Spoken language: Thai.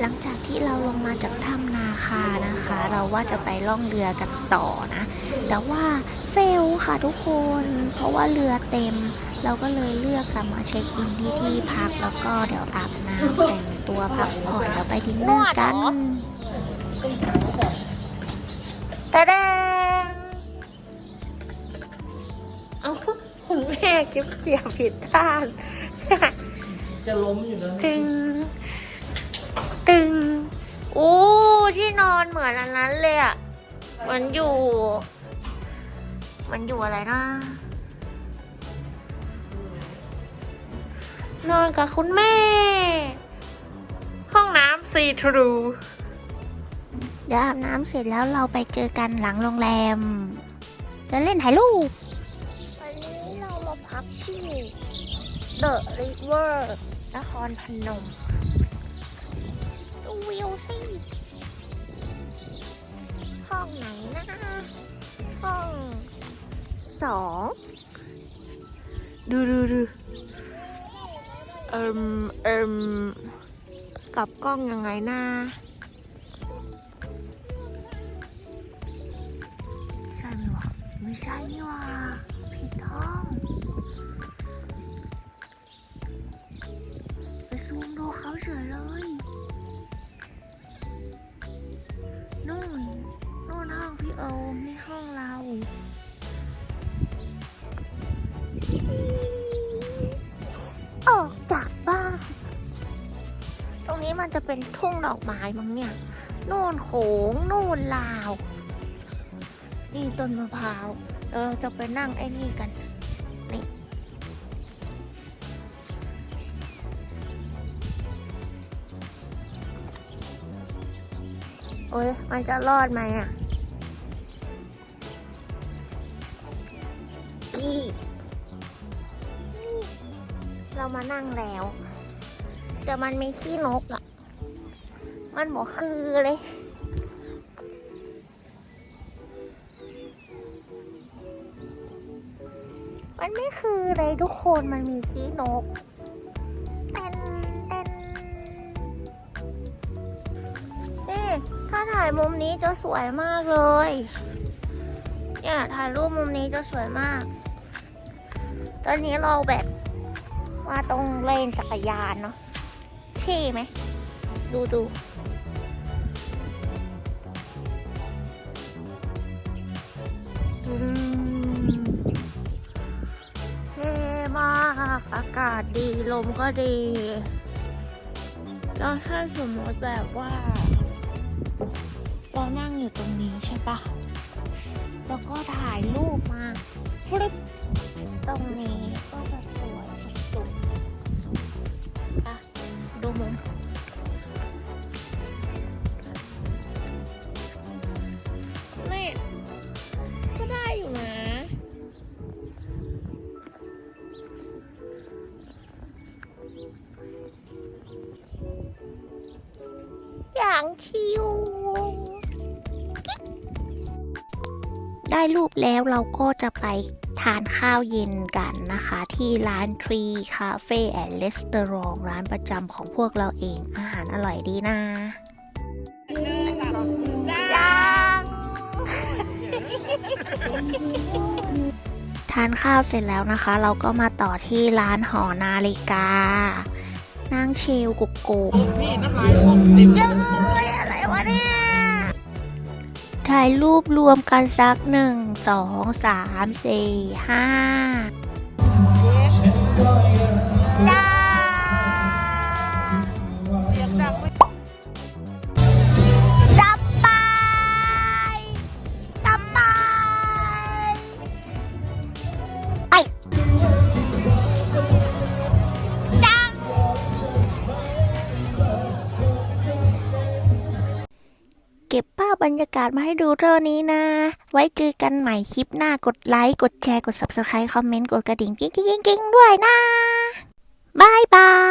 หลังจากที่เราลงมาจากถ้ำนาคานะคะ เราว่าจะไปล่องเรือกันต่อนะ แต่ว่าเฟลค่ะทุกคน เพราะว่าเรือเต็ม เราก็เลยเลือกกลับมาเช็คอินที่ที่พักแล้วก็เดี๋ยวอาบน้ำแต่งตัวพักผ่อนแล้วไปดินเนอร์กันตะแดงเอาคุณแม่เก็บเกี่ยวผิดด้านจะล้มอยู่แล้วตึงตึง อู้ที่นอนเหมือนอันนั้นเลยอะเหมือนอยู่มันอยู่อะไรนะ นอนกับคุณแม่ ห้องน้ำซีทรูเดี๋ยวอาบน้ำเสร็จแล้วเราไปเจอกันหลังโรงแรมเดินเล่นถ่ายรูปวันนี้เรามาพักที่ The River นครพนมดู วิวสิ ห้องไหนนะ ห้องสอง ดูดูดูเอิมเอิมกลับกล้องยังไงนะใช่ไหมวะไม่ใช่นี่วะผิดห้องไปซูมดูเขาเฉยเลย มันจะเป็นทุ่งดอกไม้มั้งเนี่ย นู่นโขง นู่นลาว นี่ต้นมะพร้าวแล้วเราจะไปนั่งไอ้นี่กัน นี่ โอ้ยมันจะรอดไหมอะเรามานั่งแล้ว แต่มันมีขี้นกอะ มันบอกคือเลย มันไม่คือเลยทุกคนมันมีขี้นกเต้นเต้นนี่ถ้าถ่ายมุมนี้จะสวยมากเลยเนี่ยถ่ายรูปมุมนี้จะสวยมาก ตอนนี้เราแบบว่าตรงเลนจักรยานเนาะเท่ไหม ดูดู อากาศดี ลมก็ดี แล้วถ้าสมมติแบบว่าเรานั่งอยู่ตรงนี้ใช่ปะแล้วก็ถ่ายรูปมาฟลิปตรงนี้ก็จะสวยางชิว ได้รูปแล้วเราก็จะไปทานข้าวเย็นกันนะคะ ที่ร้านทรีคาเฟ่แอนด์รีสตอรองร้านประจำของพวกเราเองอาหารอร่อยดีนะยังทานข้าวเสร็จแล้วนะคะ เราก็มาต่อที่ร้านหอนาฬิกา นั่งเชลกุกกุกพี่น้ำลายพวกเต็มเย้ยอะไรวะเนี่ย ถ่ายรูปรวมกันสักหนึ่งสองสามสี่ห้าจ้า รรยากาศมาให้ดูเท่านี้นะ ไว้เจอกันใหม่คลิปหน้ากดไลค์ กดแชร์ กด subscribe คอมเมนต์ กดกระดิ่งกิ๊งกิ๊งกิ๊งด้วยนะบายบาย